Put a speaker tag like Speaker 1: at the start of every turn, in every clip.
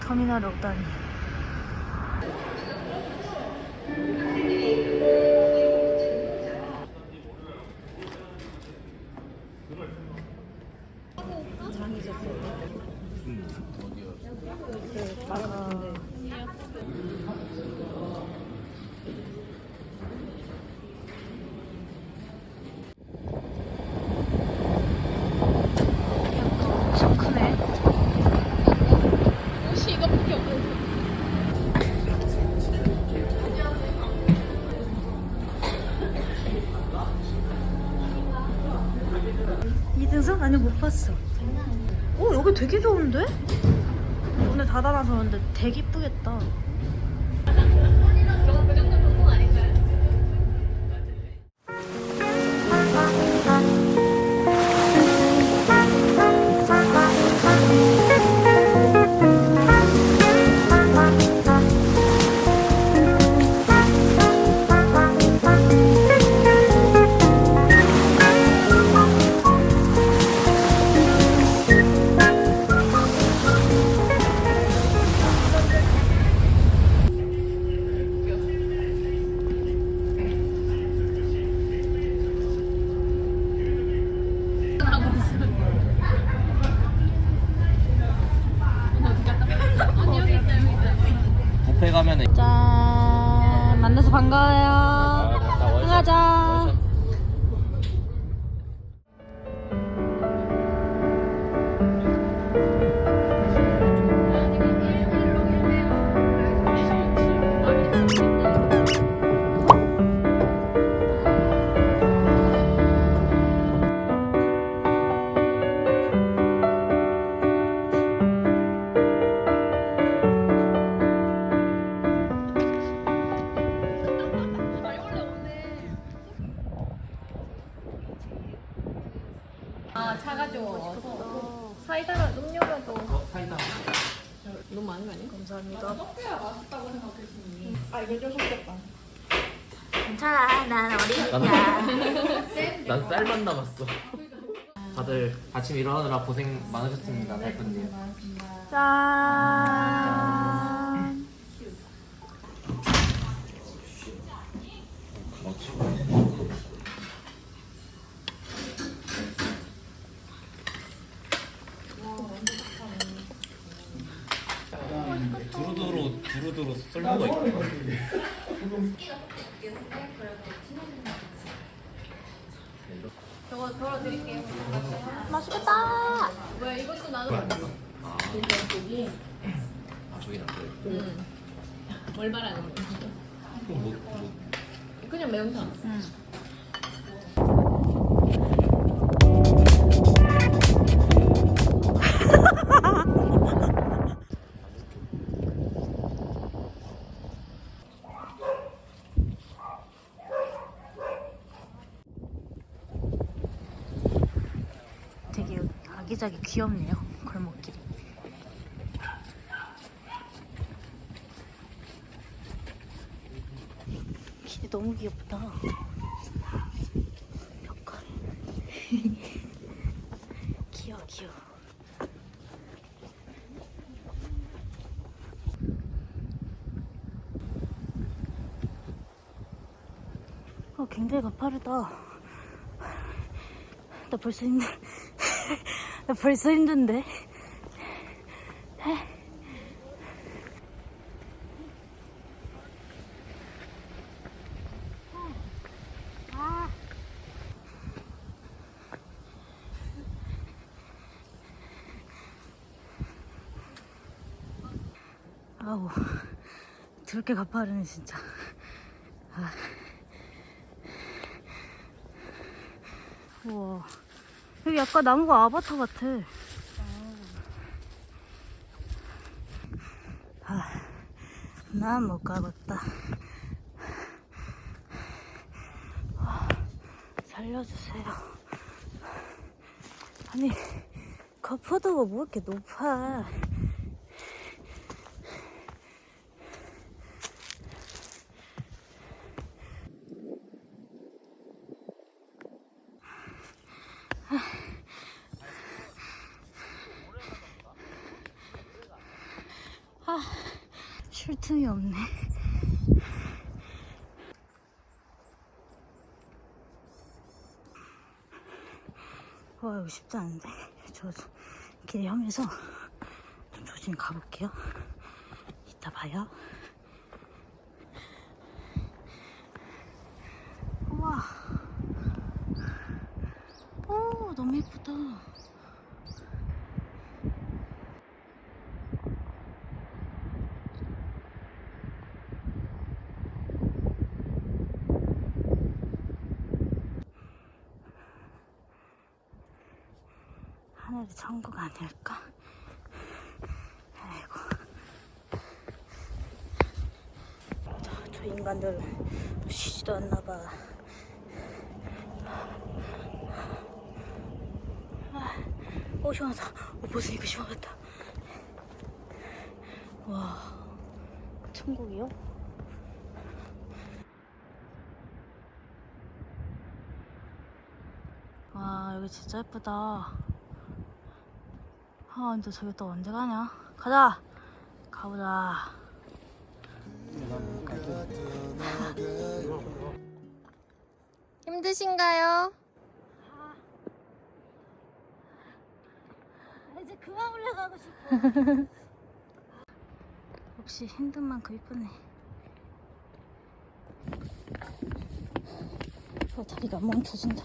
Speaker 1: 터미널에 오다니. 좋은데? 오늘 닫아놔서 그런데 되게 이쁘겠다.
Speaker 2: 아 차가 좋아서 사이다랑 음료라도
Speaker 3: 어, 사이다.
Speaker 2: 너무 많은 거 아니야?
Speaker 1: 감사합니다.
Speaker 2: 아 이거 좀 섞였다.
Speaker 1: 괜찮아 난 어리니까.
Speaker 3: 난 쌀만 남았어. 다들 아침 일어나느라 고생 많으셨습니다, 대표님.
Speaker 1: 짠.
Speaker 3: 썰는 거 있고.
Speaker 2: 저거 덜어드릴게요.
Speaker 1: 맛있겠다.
Speaker 2: 왜 이것도 나도
Speaker 3: 아, 아 저기
Speaker 2: 나뭘 말하는 거야?
Speaker 3: 뭐, 뭐,
Speaker 2: 그냥 매운탕.
Speaker 1: 응. 아기자기 귀엽네요 골목길이. 길이 너무 귀엽다. 벽화. 귀여워 귀여워. 어, 굉장히 가파르다. 나 벌써 힘들. 나 벌써 힘든데. 아우, 저렇게 가파르네, 진짜. 아. 우와. 여기 약간 나무가 아바타 같아. 아, 난 못 가겠다. 아, 살려주세요. 아니, 거푸도가 뭐 이렇게 높아. 쉴 틈이 없네. 와 이거 쉽지 않은데. 저 길이 험해서 좀 조심히 가볼게요. 이따 봐요. 우와. 오 너무 예쁘다 하늘이 천국 아닐까? 아이고. 저, 저 인간들 쉬지도 않나 봐. 아, 오, 시원하다. 오, 보스니까 시원하다. 와, 천국이요? 와, 여기 진짜 예쁘다. 아 근데 저기 또 언제 가냐? 가자. 가보자.
Speaker 2: 힘드신가요?
Speaker 1: 이제 그만 올라가고 싶어. 역시 힘든 만큼 이쁘네. 어, 다리가 멈춰진다.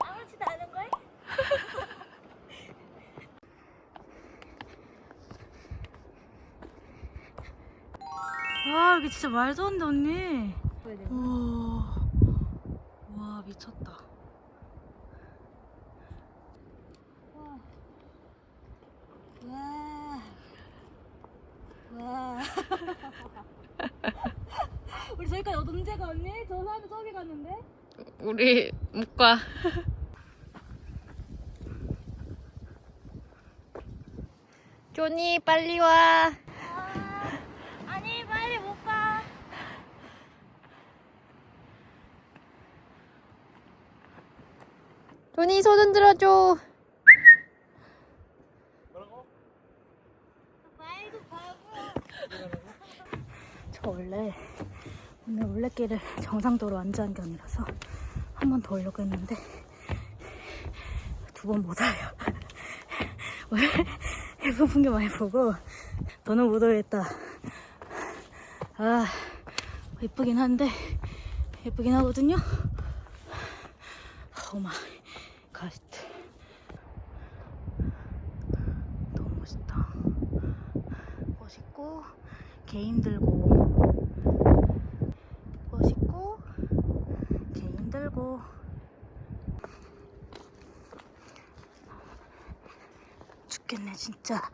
Speaker 1: 아무렇지도 않은 걸? 와 여기 진짜 말도 안 돼 언니. 우와, 와 미쳤다. 와, 와. 우리 저기까지 언제 가 언니? 저 사람이 저기 갔는데?
Speaker 2: 우리 못 가. 조니 빨리 와.
Speaker 1: 아니 빨리 못 가.
Speaker 2: 조니 손 흔들어 줘.
Speaker 1: 저 원래 오늘 올레길을 정상도로 완주한 게 아니라서 한 번 더 오려고 했는데 두 번 못 와요. 오늘 예쁜 풍경 많이 보고 너는 못 오겠다. 아 예쁘긴 한데 예쁘긴 하거든요. 오마이 갓. 너무 멋있다. 멋있고 개 힘들고. 멋있고 개 힘들고. 죽겠네 진짜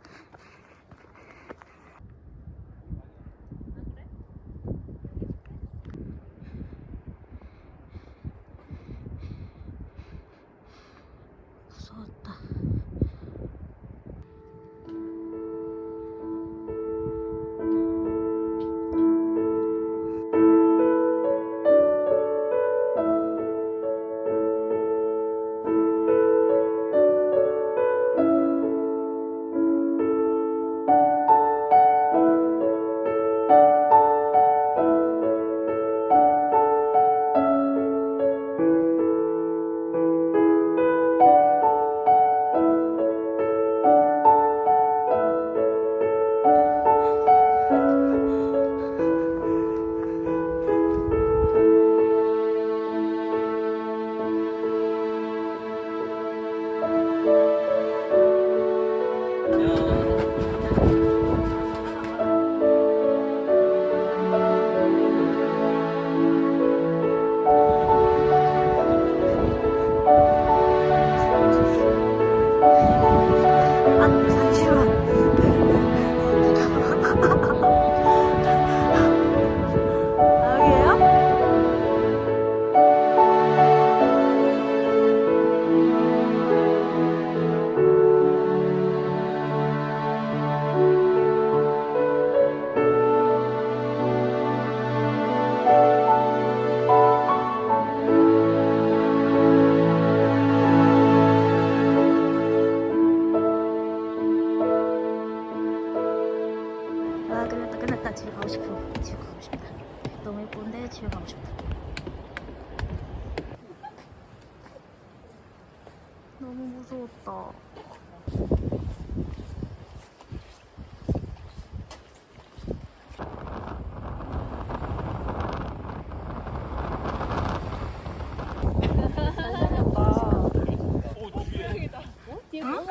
Speaker 1: 응?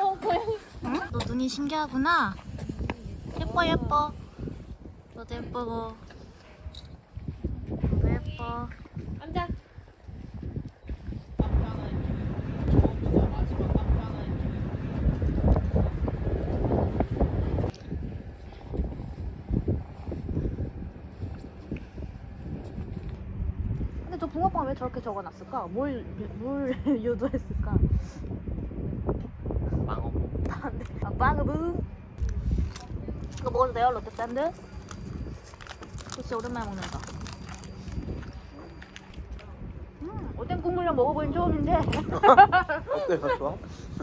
Speaker 1: 너 눈이 신기하구나. 예뻐 예뻐. 너도 예쁘고. 너도 예뻐.
Speaker 2: 앉아.
Speaker 1: 근데 저 붕어빵 왜 저렇게 적어놨을까? 뭘, 뭘 유도했을까? 아, 빵으붕. 이거 먹어도 돼요? 롯데 샌드? 진짜 오랜만에 먹는다. 음, 오뎅 국물이랑 먹어보긴 처음인데.
Speaker 4: 어때요? 좋아?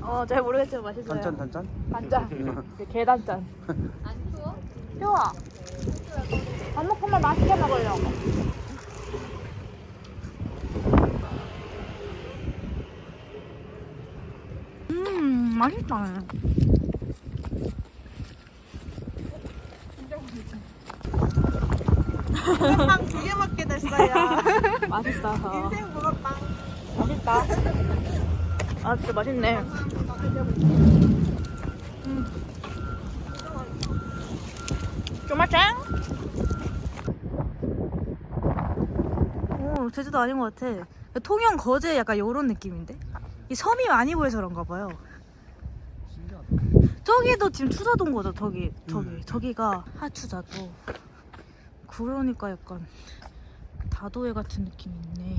Speaker 1: 어, 잘 모르겠지만 맛있어요.
Speaker 4: 단짠 단짠?
Speaker 1: 단짠. 이제 계단짠.
Speaker 2: 안 추워?
Speaker 1: 좋아. 밥 먹고만 맛있게 먹으려고. 음, 맛있다.
Speaker 5: 붕어빵 두 개 먹게 됐어요.
Speaker 1: 맛있다.
Speaker 5: 인생 붕어빵.
Speaker 1: 맛있다. 아, 진짜 맛있네. 음. 쪼마짱? 오, 제주도 아닌 것 같아. 통영 거제 약간 요런 느낌인데? 이 섬이 많이 보여서 그런가 봐요. 저기도 지금 추자도인 거죠, 저기. 저기. 저기가 하추자도. 그러니까 약간 다도해 같은 느낌이 있네.